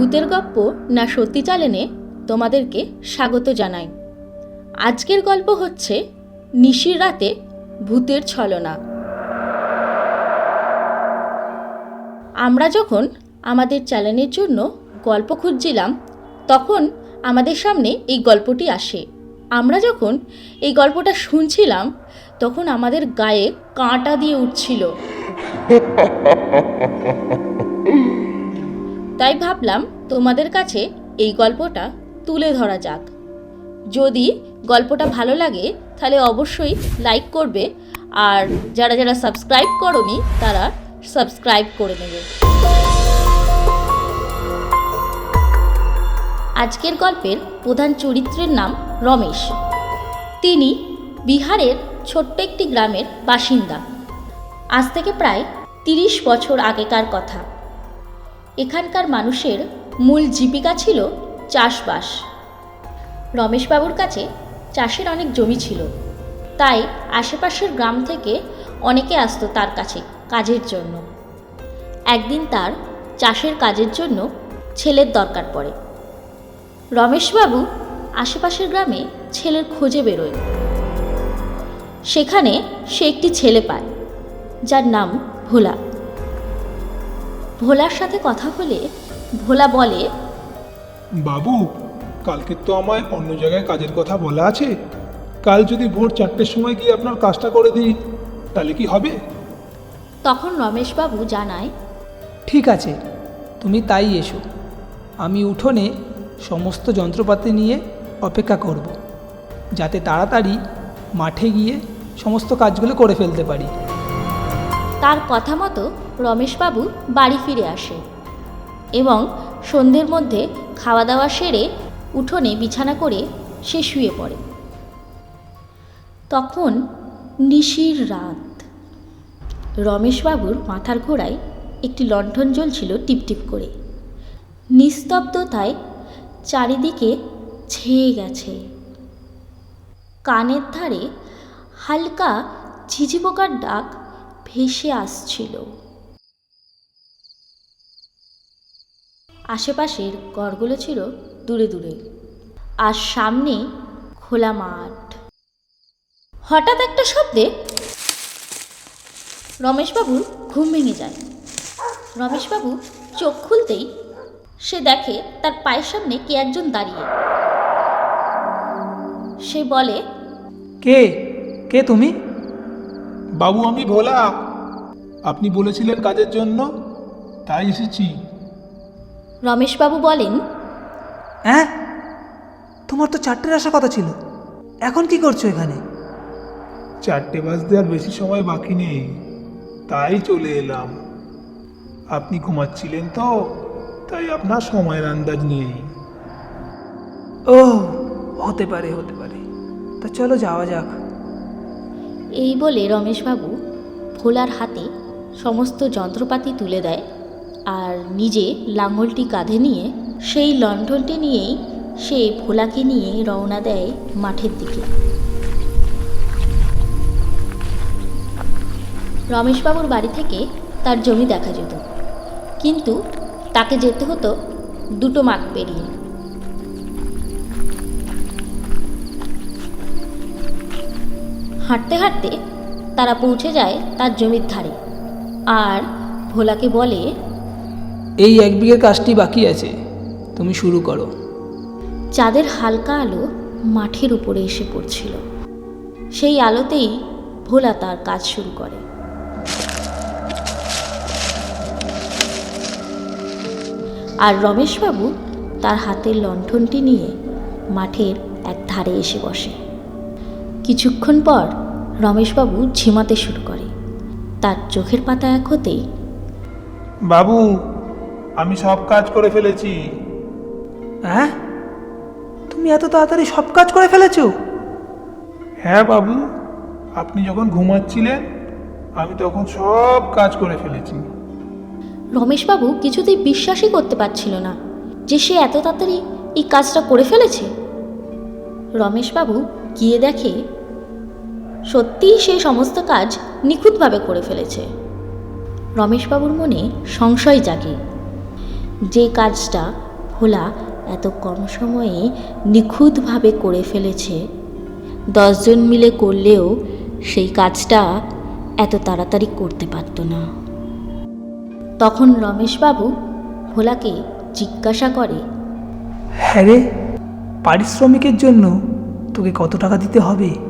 ভূতের গপ্প না সত্যি চ্যানেলে তোমাদেরকে স্বাগত জানাই। আজকের গল্প হচ্ছে নিশির রাতে ভূতের ছলনা। আমরা যখন আমাদের চ্যানেলের জন্য গল্প খুঁজছিলাম, তখন আমাদের সামনে এই গল্পটি আসে। আমরা যখন এই গল্পটা শুনছিলাম, তখন আমাদের গায়ে কাঁটা দিয়ে উঠছিল। তাই ভাবলাম তোমাদের কাছে এই গল্পটা তুলে ধরা যাক। যদি গল্পটা ভালো লাগে, তাহলে অবশ্যই লাইক করবে, আর যারা যারা সাবস্ক্রাইব করনি, তারা সাবস্ক্রাইব করে নেবে। আজকের গল্পের প্রধান চরিত্রের নাম রমেশ। তিনি বিহারের ছোট্ট একটি গ্রামের বাসিন্দা। আজ থেকে প্রায় তিরিশ বছর আগেকার কথা। এখানকার মানুষের মূল জীবিকা ছিল চাষবাস। রমেশবাবুর কাছে চাষের অনেক জমি ছিল। তাই আশেপাশের গ্রাম থেকে অনেকে আসতো তার কাছে কাজের জন্য। একদিন তার চাষের কাজের জন্য ছেলের দরকার পড়ে। রমেশবাবু আশেপাশের গ্রামে ছেলের খোঁজে বেরোয়। সেখানে সে একটি ছেলে পায়, যার নাম ভোলা। ভোলার সাথে কথা বলে ভোলা বলে বাবু কালকে তো আমায় অন্য জায়গায় কাজের কথা বলা আছে। কাল যদি ভোর চারটের সময় গিয়ে আপনার কাজটা করে দিই তাহলে কি হবে? তখন রমেশবাবু জানায় ঠিক আছে তুমি তাই এসো। আমি উঠোনে সমস্ত যন্ত্রপাতি নিয়ে অপেক্ষা করব। যাতে তাড়াতাড়ি মাঠে গিয়ে সমস্ত কাজগুলো করে ফেলতে পারি। তার কথা মতো রমেশবাবু বাড়ি ফিরে আসে এবং সন্ধ্যের মধ্যে খাওয়া দাওয়া সেরে উঠোনে বিছানা করে সে শুয়ে পড়ে। তখন নিশির রাত। রমেশবাবুর মাথার ঘোড়ায় একটি লণ্ঠন জ্বলছিল টিপটিপ করে। নিস্তব্ধতায় চারিদিকে ছেয়ে গেছে। কানের ধারে হালকা ঝিঝি পোকার ডাক ভেসে আসছিল। আশেপাশের ঘরগুলো ছিল দূরে দূরে। আর সামনে খোলা মাঠ। হঠাৎ একটা শব্দে রমেশবাবুর ঘুম ভেঙে যায়। রমেশবাবু চোখ খুলতেই সে দেখে তার পায়ের সামনে কে একজন দাঁড়িয়ে। সে বলে, কে? কে তুমি? বাবু আমি ভোলা। আপনি বলেছিলেন কাজের জন্য তাই এসেছি। রমেশবাবু বলেন হ্যাঁ? তোমার তো চারটের আসার কথা ছিল। এখন কি করছ এখানে? চারটে বাজতে আর বেশি সময় বাকি নেই তাই চলে এলাম। আপনি ঘুমাচ্ছিলেন তো তাই আপনার সময়ের আন্দাজ নেই। ও হতে পারে হতে পারে। তা চলো যাওয়া যাক। এই বলে রমেশবাবু ভোলার হাতে সমস্ত যন্ত্রপাতি তুলে দেয় আর নিজে লাঙলটি কাঁধে নিয়ে সেই লণ্ঠনটি নিয়েই সে ভোলাকে নিয়ে রওনা দেয় মাঠের দিকে। রমেশবাবুর বাড়ি থেকে তার জমি দেখা যেত। কিন্তু তাকে যেতে হতো দুটো মাঠ পেরিয়ে। হাঁটতে হাঁটতে তারা পৌঁছে যায় তার জমির ধারে। আর ভোলাকে বলে এই এক বিঘের কাজটি বাকি আছে তুমি শুরু করো। চাঁদের হালকা আলো মাঠের উপরে এসে পড়ছিল। সেই আলোতেই ভোলা তার কাজ শুরু করে। আর রমেশবাবু তার হাতের লণ্ঠনটি নিয়ে মাঠের এক ধারে এসে বসে। কিছুক্ষণ পর রমেশবাবু ঝিমাতে শুরু করে। তার চোখের পাতা এক হতেই বাবু আমি সব কাজ করে ফেলেছি। হ্যাঁ? তুমি এত তাড়াতাড়ি সব কাজ করে ফেলেছো? হ্যাঁ বাবু আপনি যখন ঘুমাচ্ছিলেন আমি তখন সব কাজ করে ফেলেছি। রমেশবাবু কিছুতেই বিশ্বাসই করতে পারছিল না যে সে এত তাড়াতাড়ি এই কাজটা করে ফেলেছে। রমেশবাবু গিয়ে দেখে সত্যিই সে সমস্ত কাজ নিখুঁতভাবে করে ফেলেছে। রমেশবাবুর মনে সংশয় জাগে। যে কাজটা ভোলা এত কম সময়ে নিখুঁতভাবে করে ফেলেছে, দশজন মিলে করলেও সেই কাজটা এত তাড়াতাড়ি করতে পারত না। তখন রমেশবাবু ভোলাকে জিজ্ঞাসা করে হ্যাঁ রে, পারিশ্রমিকের জন্য তোকে কত টাকা দিতে হবে?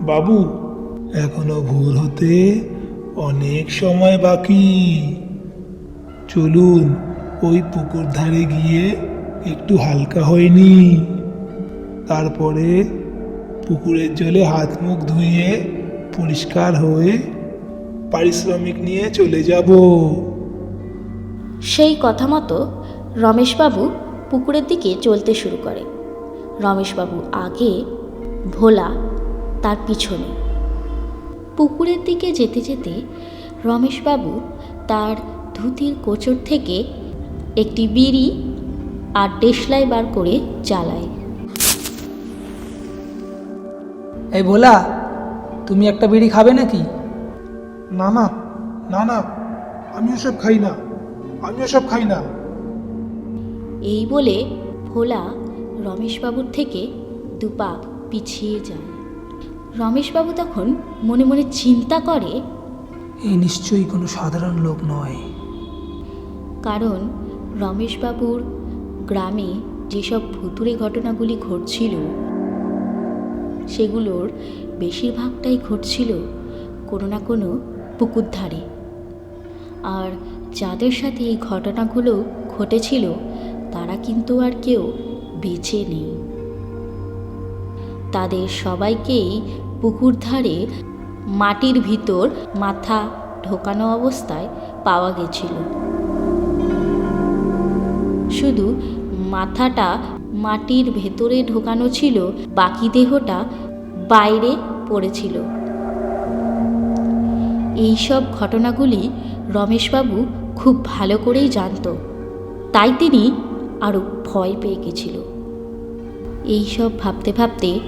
বাবু, এখনও ভোর হতে অনেক সময় বাকি। চলুন, ওই পুকুর ধারে গিয়ে একটু হালকা হয়নি তারপরে পুকুরের জলে হাত মুখ ধুয়ে পরিষ্কার হয়ে পারিশ্রমিক নিয়ে চলে যাব। সেই কথা মতো রমেশবাবু পুকুরের দিকে চলতে শুরু করে। রমেশবাবু আগে ভোলা তার পিছনে। পুকুরের দিকে যেতে যেতে রমেশবাবু তার ধুতির কোচর থেকে একটি বিড়ি আর দেশলাই বার করে জ্বালায়। এই ভোলা তুমি একটা বিড়ি খাবে নাকি? না না না না আমি ওসব খাই না আমি ওসব খাই না। এই বলে ভোলা রমেশবাবুর থেকে দুপা পিছিয়ে যায়। রমেশবাবু তখন মনে মনে চিন্তা করে এই নিশ্চয়ই কোনো সাধারণ লোক নয়। কারণ রমেশবাবুর গ্রামে যেসব ভুতুরে ঘটনাগুলি ঘটছিল সেগুলোর বেশিরভাগটাই ঘটছিল কোনো না কোনো পুকুর ধারে। আর যাদের সাথে এই ঘটনাগুলো ঘটেছিল তারা কিন্তু আর কেউ বেঁচে নেই। তাদের সবাইকেই পুকুর ধারে মাটির ভিতর মাথা ঢোকানো অবস্থায় পাওয়া গেছিল। শুধু মাথাটা মাটির ভেতরে ঢোকানো ছিল, বাকি দেহটা বাইরে পড়েছিল। এইসব ঘটনাগুলি রমেশবাবু খুব ভালো করেই জানতো। তাই তিনি আরও ভয় পেয়ে গেছিল। এইসব ভাবতে ভাবতে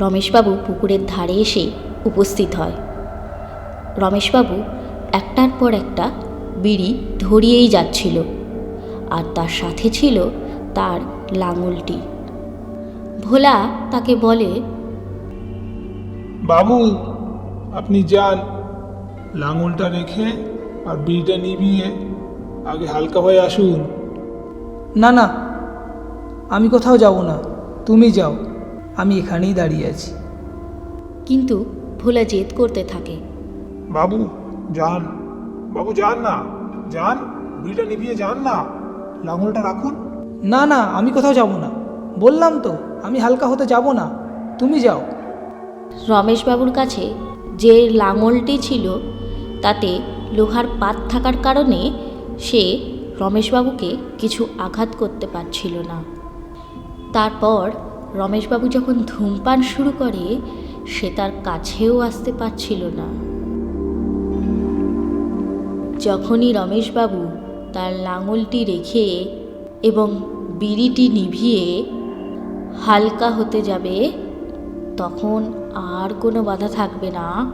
রমেশবাবু পুকুরের ধারে এসে উপস্থিত হয়। রমেশবাবু একটার পর একটা বিড়ি ধরিয়েই যাচ্ছিল আর তার সাথে ছিল তার লাঙলটি। ভোলা তাকে বলে বাবু আপনি যান। লাঙলটা রেখে আর বিড়িটা নিভিয়ে আগে হালকা হয়ে আসুন। না না আমি কোথাও যাব না তুমি যাও। আমি এখানেই দাঁড়িয়ে আছি। কিন্তু ভোলা জেদ করতে থাকে। বাবু যান। বাবু যান না। যান বিড়িটা নিভিয়ে যান না। লাঙলটা রাখুন। না না আমি কোথাও যাব না। বললাম তো আমি হালকা হতে যাব না। তুমি যাও। রমেশবাবুর কাছে যে লাঙলটি ছিল তাতে লোহার পাত থাকার কারণে সে রমেশবাবুকে কিছু আঘাত করতে পারছিল না। তারপর রমেশবাবু যখন ধূমপান শুরু করে, সে তার কাছেও আসতে পারছিল না। যখনই রমেশবাবু তার লাঙলটি রেখে এবং বিড়িটি নিভিয়ে হালকা হতে যাবে, তখন আর কোনো বাধা থাকবে না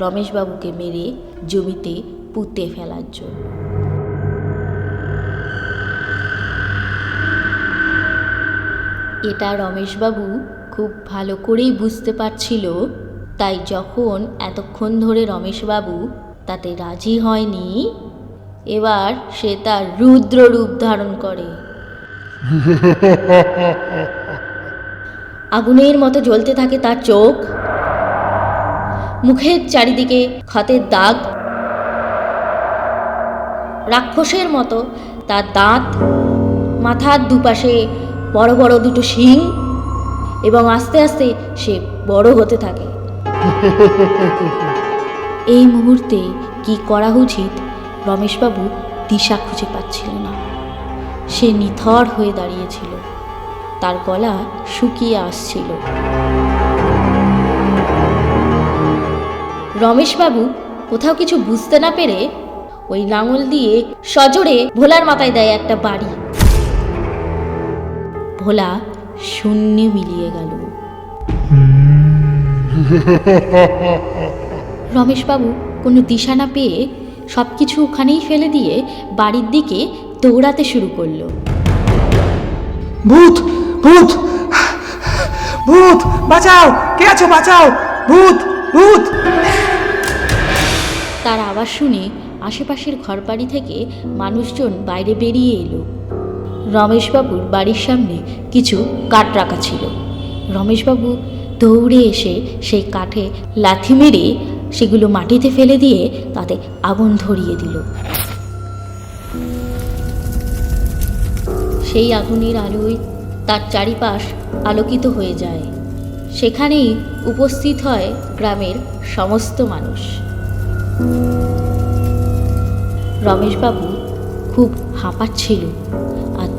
রমেশবাবুকে মেরে জমিতে পুঁতে ফেলার জন্য। এটা রমেশবাবু খুব ভালো করেই বুঝতে পারছিল। তাই যখন এতক্ষণ ধরে রমেশবাবু তাতে রাজি হয়নি এবার সে তার রুদ্র রূপ ধারণ করে। আগুনের মতো জ্বলতে থাকে তার চোখ। মুখের চারিদিকে ক্ষতের দাগ। রাক্ষসের মতো তার দাঁত মাথার দুপাশে বড় বড় দুটো শিং এবং আস্তে আস্তে সে বড় হতে থাকে। এই মুহূর্তে কি করা উচিত রমেশবাবু দিশা খুঁজে পাচ্ছিল না। সে নিথর হয়ে দাঁড়িয়েছিল। তার গলা শুকিয়ে আসছিল। রমেশবাবু কোথাও কিছু বুঝতে না পেরে ওই লাঙল দিয়ে সজোরে ভোলার মাথায় দেয় একটা বাড়ি। ভোলা শূন্যে মিলিয়ে গেল। রমেশবাবু কোনো দিশা না পেয়ে সব কিছু ওখানেই ফেলে দিয়ে বাড়ির দিকে দৌড়াতে শুরু করল। ভূত ভূত ভূত বাঁচাও কে আছো বাঁচাও? ভূত ভূত। তার আওয়াজ শুনে আশেপাশের ঘরবাড়ি থেকে মানুষজন বাইরে বেরিয়ে এলো। রমেশবাবুর বাড়ির সামনে কিছু কাঠ রাখা ছিল। রমেশবাবু দৌড়ে এসে সেই কাঠে লাথি মেরে সেগুলো মাটিতে ফেলে দিয়ে তাতে আগুন ধরিয়ে দিল। সেই আগুনের আলোয় তার চারিপাশ আলোকিত হয়ে যায়। সেখানেই উপস্থিত হয় গ্রামের সমস্ত মানুষ। রমেশবাবু খুব হাঁপাচ্ছিল।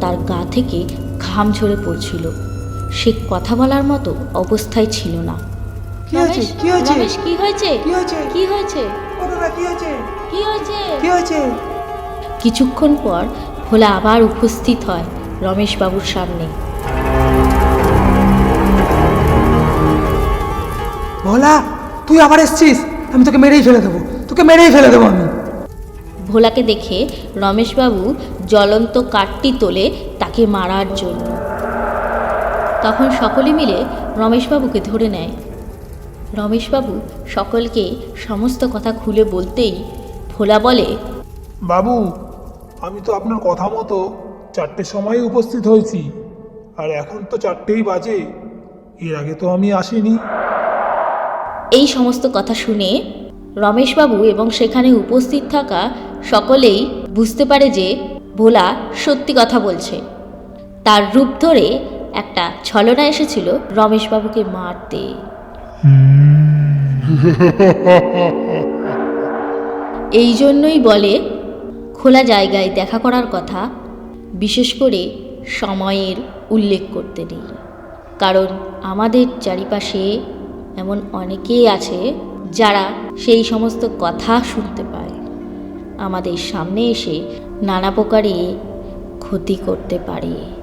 তার গা থেকে ঘাম ঝরে পড়ছিল। সে কথা বলার মতো অবস্থায় ছিল না। কি হয়েছে? কি হয়েছে? কি হয়েছে? কি হয়েছে? কি হয়েছে? কি হয়েছে? কি হয়েছে? কি হয়েছে? কিছুক্ষণ পর ভোলা আবার উপস্থিত হয় রমেশবাবুর সামনে। ভোলা তুই আবার এসছিস? আমি তোকে মেরেই ফেলে দেবো। তোকে মেরেই ফেলে দেবো আমি। ভোলাকে দেখে রমেশবাবু জ্বলন্ত কাঠটি তোলে তাকে মারার জন্য। তখন সকলে মিলে রমেশবাবুকে ধরে নেয়। রমেশবাবু সকলকে সমস্ত কথা খুলে বলতেই ভোলা বলে বাবু আমি তো আপনার কথা মতো চারটের সময় উপস্থিত হয়েছি আর এখন তো চারটেই বাজে এর আগে তো আমি আসিনি। এই সমস্ত কথা শুনে রমেশবাবু এবং সেখানে উপস্থিত থাকা সকলেই বুঝতে পারে যে ভোলা সত্যি কথা বলছে। তার রূপ ধরে একটা ছলনা এসেছিল রমেশবাবুকে মারতে। এই জন্যই বলে খোলা জায়গায় দেখা করার কথা বিশেষ করে সময়ের উল্লেখ করতে নেই। কারণ আমাদের চারিপাশে এমন অনেকেই আছে যারা সেই সমস্ত কথা শুনতে পায়। আমাদের সামনে এসে নানা প্রকারে ক্ষতি করতে পারে।